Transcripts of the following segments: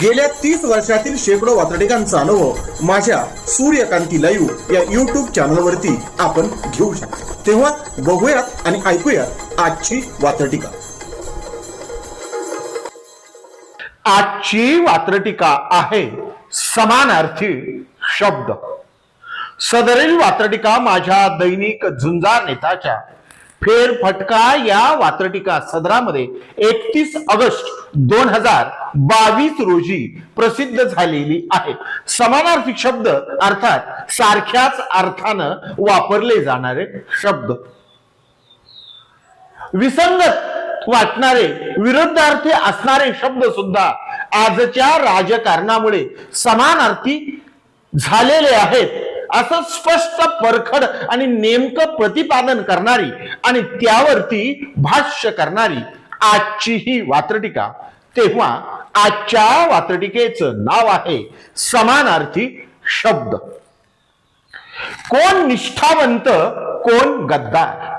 गेल्या तीस वर्षातील शेकडो वातडिकांचा अनुभव माझ्या सूर्यकांती लाईव्ह या युट्यूब चॅनलवरती आपण घेऊ शकतो. तेव्हा बघूयात आणि ऐकूयात आजची वातटिका आजची वात्रटिका आहे समानार्थी शब्द. सदरील वात्रटिका माझ्या दैनिक झुंजार नेताच्या फेरफटका या वात्रटिका सदरामध्ये एकतीस ऑगस्ट दोन हजार बावीस रोजी प्रसिद्ध झालेली आहे. समानार्थी शब्द अर्थात सारख्याच अर्थानं वापरले जाणारे शब्द. विसंगत वाटणारे विरुद्धार्थी असणारे शब्द सुद्धा आजच्या राजकारणामुळे समानार्थी झालेले आहेत. असं स्पष्ट परखड आणि नेमकं प्रतिपादन करणारी आणि त्यावरती भाष्य करणारी आजची ही वात्रटिका. तेव्हा आजच्या वात्रटिकेचं नाव आहे समानार्थी शब्द. कोण निष्ठावंत कोण गद्दार.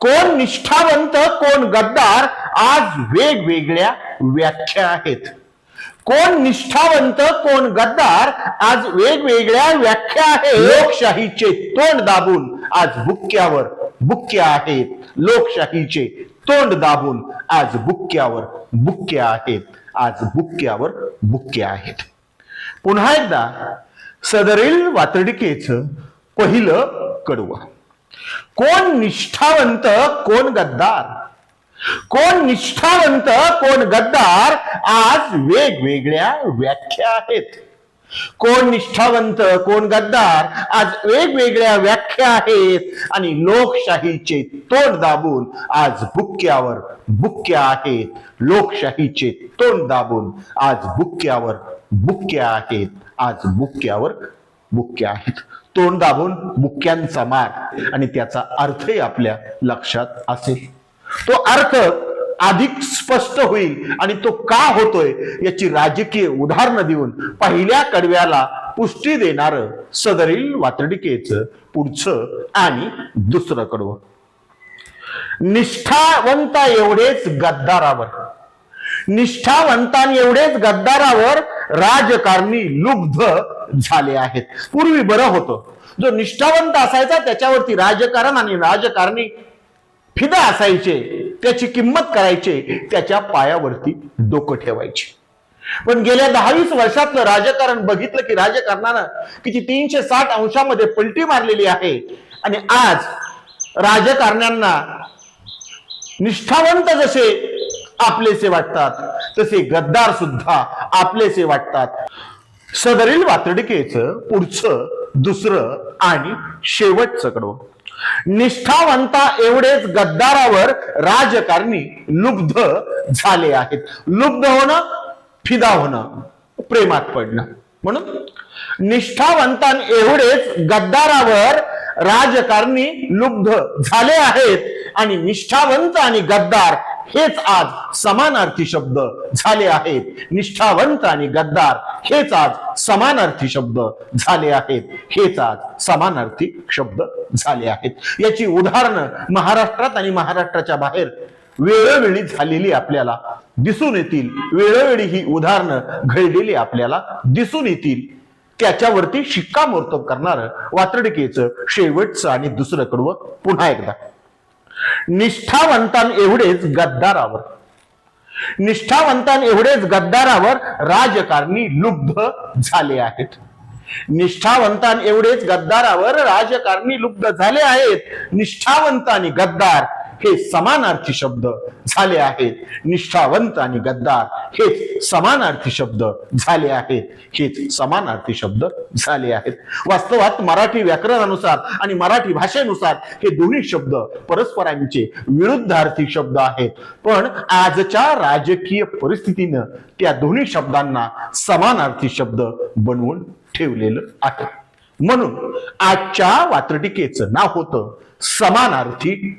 कोण निष्ठावंत कोण गद्दार आज वेगवेगळ्या व्याख्या आहेत. कोण निष्ठावंत कोण गद्दार आज वेगवेगळ्या व्याख्या आहे लोकशाहीचे तोंड दाबून आज बुक्क्यावर बुक्क्या आहेत. लोकशाहीचे तोंड दाबून आज बुक्क्यावर बुक्क्या आहेत. आज बुक्क्यावर बुक्क्या आहेत. पुन्हा एकदा सदरील वातडिकेच पहिलं कडवं. कोण निष्ठावंत कोण गद्दार कोण निष्ठावंत कोण गद्दार आज वेगवेगळ्या व्याख्या आहेत. कोण निष्ठावंत कोण गद्दार आज वेगवेगळ्या व्याख्या आहेत. आणि लोकशाहीचे तोंड दाबून आज बुक्क्यावर बुक्क्या आहेत. लोकशाहीचे तोंड दाबून आज बुक्क्यावर बुक्क्या आहेत. आज बुक्क्यावर बुक्क्या आहेत. तोंड दाबून बुक्क्यांचा मार. आणि त्याचा अर्थही आपल्या लक्षात असेल. तो अर्थ अधिक स्पष्ट होईल आणि तो का होतोय याची राजकीय उदाहरणं देऊन पहिल्या कडव्याला पुष्टी देणार सदरील वातडिकेचं पुढचं आणि दुसरं कडवं. निष्ठावंता एवढेच गद्दारावर. निष्ठावंतान एवढेच गद्दारावर राजकारणी लुब्ध झाले आहेत. पूर्वी बरं होतं. जो निष्ठावंत असायचा त्याच्यावरती राजकारण आणि राजकारणी फिदा असायचे त्याची किंमत करायचे त्याच्या पायावरती डोकं ठेवायचे. पण गेल्या दहावीस वर्षातलं राजकारण बघितलं की राजकारणानं किती तीनशे साठ अंशामध्ये पलटी मारलेली आहे. आणि आज राजकारण्यांना निष्ठावंत जसे आपलेसे वाटतात तसे गद्दार सुद्धा आपलेसे वाटतात. सदरील वातडिकेचं पुढचं दुसरं आणि शेवटचं कडवं. निष्ठावंता एवढेच गद्दारावर राजकारणी लुब्ध झाले आहेत. लुब्ध होणं फिदा होणं प्रेमात पडणं. म्हणून निष्ठावंतां एवढेच गद्दारावर राजकारणी लुब्ध झाले आहेत आणि निष्ठावंत आणि गद्दार हेच आज समानार्थी शब्द झाले आहेत. निष्ठावंत आणि गद्दार हेच आज समानार्थी शब्द झाले आहेत. हेच आज समानार्थी शब्द झाले आहेत. याची उदाहरणं महाराष्ट्रात आणि महाराष्ट्राच्या बाहेर वेळोवेळी झालेली आपल्याला दिसून येतील. वेळोवेळी ही उदाहरणं घडलेली आपल्याला दिसून येतील. त्याच्यावरती शिक्कामोर्तब करणार वात्रडिकेचं शेवटचं आणि दुसरं कडवं पुन्हा एकदा. निष्ठावंतां एवढेच गद्दारावर. निष्ठावंतां एवढेच गद्दारावर राजकारणी लुब्ध झाले आहेत. निष्ठावंतां एवढेच गद्दारावर राजकारणी लुब्ध झाले आहेत. निष्ठावंत आणि गद्दार हे समानार्थी शब्द झाले आहेत. निष्ठावंत आणि गद्दार हेच समानार्थी शब्द झाले आहेत. हेच समानार्थी शब्द झाले आहेत. वास्तवात मराठी व्याकरणानुसार आणि मराठी भाषेनुसार हे दोन्ही शब्द परस्परांचे विरुद्धार्थी शब्द आहेत. पण आजच्या राजकीय परिस्थितीनं त्या दोन्ही शब्दांना समानार्थी शब्द बनवून ठेवलेलं आहे. म्हणून आजच्या वात्रटिकेचं नाव होतं समानार्थी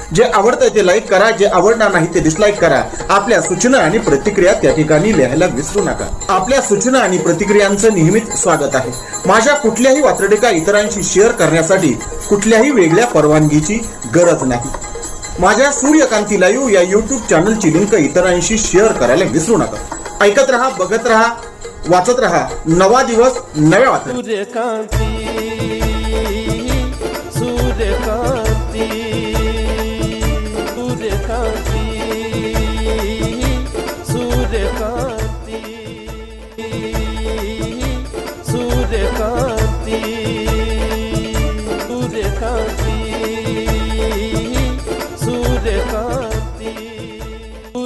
जे आवडतं ते लाईक करा जे आवडणार नाही ते डिसलाईक करा. आपल्या सूचना आणि प्रतिक्रिया त्या ठिकाणी लिहायला विसरू नका. आपल्या सूचना आणि प्रतिक्रियांचं नेहमीच स्वागत आहे. माझ्या कुठल्याही वात्रटिका इतरांशी शेअर करण्यासाठी कुठल्याही वेगळ्या परवानगीची गरज नाही. माझ्या सूर्यकांती लाईव्ह या युट्यूब चॅनलची लिंक इतरांशी शेअर करायला विसरू नका. ऐकत रहा बघत रहा वाचत रहा. नवा दिवस नव्या वाचत